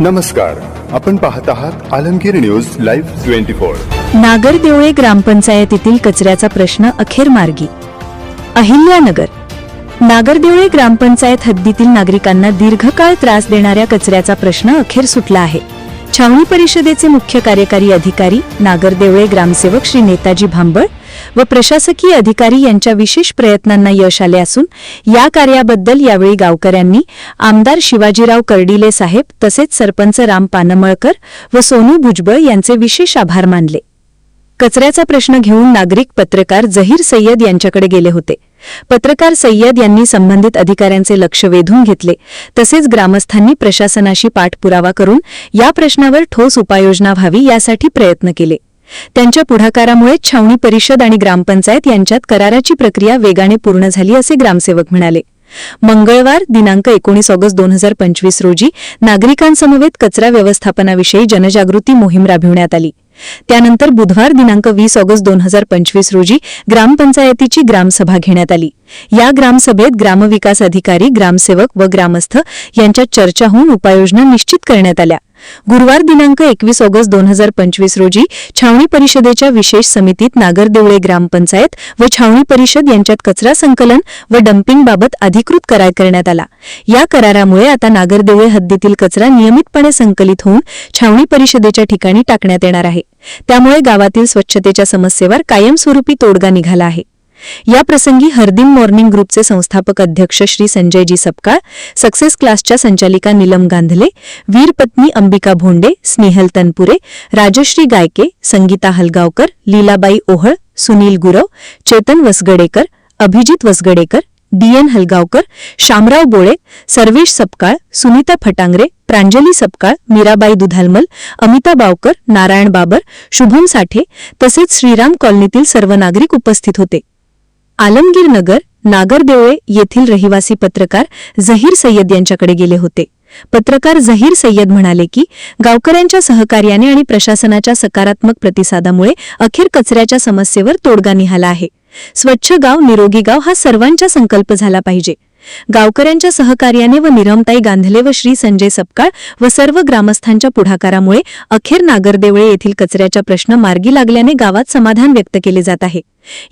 नमस्कार आपण पाहत आहात Alamgir news live twenty four. Nagardevle ग्रामपंचायतीतील कचऱ्याचा प्रश्न अखेर मार्गी. अहिल्यानगर. नागरदेवळे ग्रामपंचायत हद्दीतील नागरिकांना दीर्घकाळ त्रास देणाऱ्या कचऱ्याचा प्रश्न अखेर सुटला आहे. छावणी परिषदेचे मुख्य कार्यकारी अधिकारी नागरदेवळे ग्रामसेवक श्री नेताजी भांबळ व प्रशासकीय अधिकारी यांच्या विशेष प्रयत्नांना यश आले असून या कार्याबद्दल यावेळी गावकऱ्यांनी आमदार शिवाजीराव कर्डिले साहेब तसेच सरपंच राम पानमळकर व सोनू भुजबळ यांचे विशेष आभार मानले. कचऱ्याचा प्रश्न घेऊन नागरिक पत्रकार जहीर सय्यद यांच्याकडे गेले होते. पत्रकार सय्यद यांनी संबंधित अधिकाऱ्यांचे लक्ष वेधून घेतले. तसेच ग्रामस्थांनी प्रशासनाशी पाठपुरावा करून या प्रश्नावर ठोस उपाययोजना व्हावी यासाठी प्रयत्न केले. त्यांच्या पुढाकारामुळे छावणी परिषद आणि ग्रामपंचायत यांच्यात कराराची प्रक्रिया वेगाने पूर्ण झाली असे ग्रामसेवक म्हणाले. मंगळवार दिनांक एकोणीस ऑगस्ट दोन हजार पंचवीस रोजी नागरिकांसमवेत कचरा व्यवस्थापनाविषयी जनजागृती मोहीम राबविण्यात आली. त्यानंतर बुधवार दिनांक वीस ऑगस्ट दोन हजार पंचवीस रोजी ग्रामपंचायतीची ग्रामसभा घेण्यात आली. या ग्रामसभेत ग्रामविकास अधिकारी ग्रामसेवक व ग्रामस्थ यांच्यात चर्चा होऊन उपाययोजना निश्चित करण्यात आल्या. गुरुवार दिनांक एकवीस ऑगस्ट दोन हजार पंचवीस रोजी छावणी परिषदेच्या विशेष समितीत नागरदेवळे ग्रामपंचायत व छावणी परिषद यांच्यात कचरा संकलन व डम्पिंगबाबत अधिकृत करार करण्यात आला. या करारामुळे आता नागरदेवळे हद्दीतील कचरा नियमितपणे संकलित होऊन छावणी परिषदेच्या ठिकाणी टाकण्यात येणार आहे. त्यामुळे गावातील स्वच्छतेच्या समस्येवर कायमस्वरूपी तोडगा निघाला आहे. या प्रसंगी हरदिन मॉर्निंग ग्रुपचे संस्थापक अध्यक्ष श्री संजयजी सपकाळ सक्सेस क्लासच्या संचालिका नीलम गांधले वीरपत्नी अंबिका भोंडे स्नेहल तनपुरे राजश्री गायके संगीता हलगावकर लीलाबाई ओहळ सुनील गुरव चेतन वसगडेकर अभिजित वसगडेकर डीएन हलगावकर शामराव बोळे सर्वेश सपकाळ सुनीता फटांगरे प्रांजली सपकाळ मीराबाई दुधालमल अमिता बावकर नारायण बाबर शुभम साठे तसेच श्रीराम कॉलनीतील सर्व नागरिक उपस्थित होते. आलमगीर नगर नागरदेवळे येथील रहिवासी पत्रकार झहीर सय्यद यांच्याकडे गेले होते. पत्रकार झहीर सय्यद म्हणाले की गावकऱ्यांच्या सहकार्याने आणि प्रशासनाच्या सकारात्मक प्रतिसादामुळे अखेर कचऱ्याच्या समस्येवर तोडगा निघाला आहे. स्वच्छ गाव निरोगी गाव हा सर्वांचा संकल्प झाला पाहिजे. गावकऱ्यांच्या सहकार्याने व निरमताई गांधले व श्री संजय सपकाळ व सर्व ग्रामस्थांच्या पुढाकारामुळे अखेर नागरदेवळे येथील कचऱ्याचा प्रश्न मार्गी लागल्याने गावात समाधान व्यक्त केले जात आहे.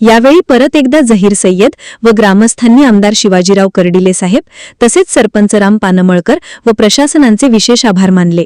यावेळी परत एकदा जहीर सय्यद व ग्रामस्थांनी आमदार शिवाजीराव कर्डिले साहेब तसेच सरपंच राम पानमळकर व प्रशासनांचे विशेष आभार मानले.